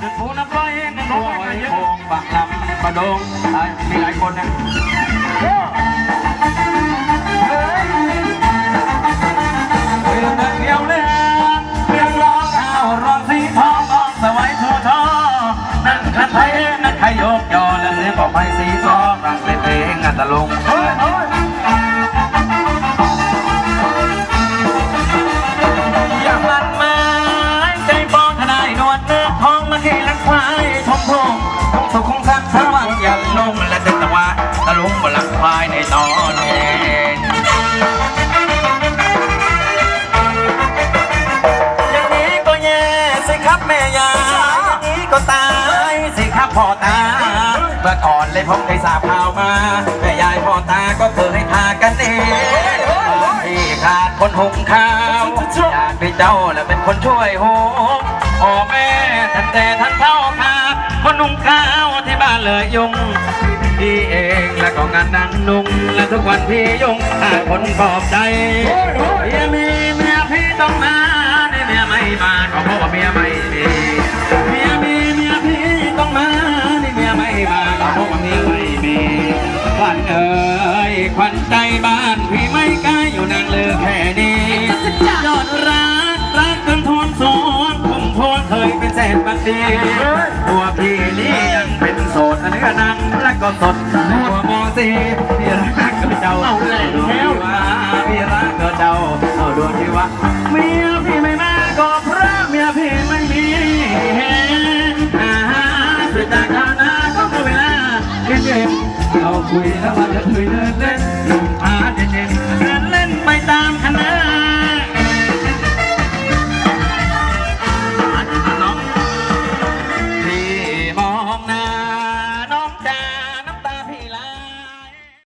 เดินปูน้ำลอยเดินลโอ้งไปยเยโคอะงบางลำประดงอะมีหลายคนนะเฮ้ยนักเดียวเลยเรียงร้องเอาร้องสีทองร้องสวัยชูทอนั่นคันไทยนั่นไทยโยกยอและเสียงบอกไปสีทองรักเป็นเพลงอัตลง สุขคงสันสว่างยันลงและเดินตะวะตะลุงบนลักควายในตอนเย็นอย่างนี้ก็แย่สิครับแม่ยาอย่างนี้ก็ตายสิครับพ่อตา เมื่อก่อนเลยผมเคยสาบข่าวมา แม่ยายพ่อตาก็เคยพากันเองที่ขาดคนหุงข้าวอยากเป็นเจ้าและเป็นคนช่วยโหง พ่อแม่ท่านแต่ท่านเท่าขาคนนุ่งขาวที่บ้านเลยยุงพี่เองและก็งานนังนุ่งและทุกวันพี่ยุ่งขาคนปลอบใจเมียมีเมียพี่ต้องมาในเมียไม่มาก็เพราะว่าเมียไม่มีเมียมีเมียพี่ต้องมาในเมียไม่มาก็เพราะว่าเมียไม่มีขวัญเอ๋ยขวัญใจบ้าน็นบัดดีตัวพี่นี่ยังเป็นโสดเนื้อนังและก็สดหัวมองสีพี่รักกับเจ้าเอาแล้วว่าพี่รักกับเจ้าเอาดวงที่ว่าเมียพี่ไม่มาก็เพราะเมียพี่ไม่มีอาหารสุดจากข้านาก็หมดเวลาเย็นๆเราคุยแล้วมันจะคุยเดินเล่น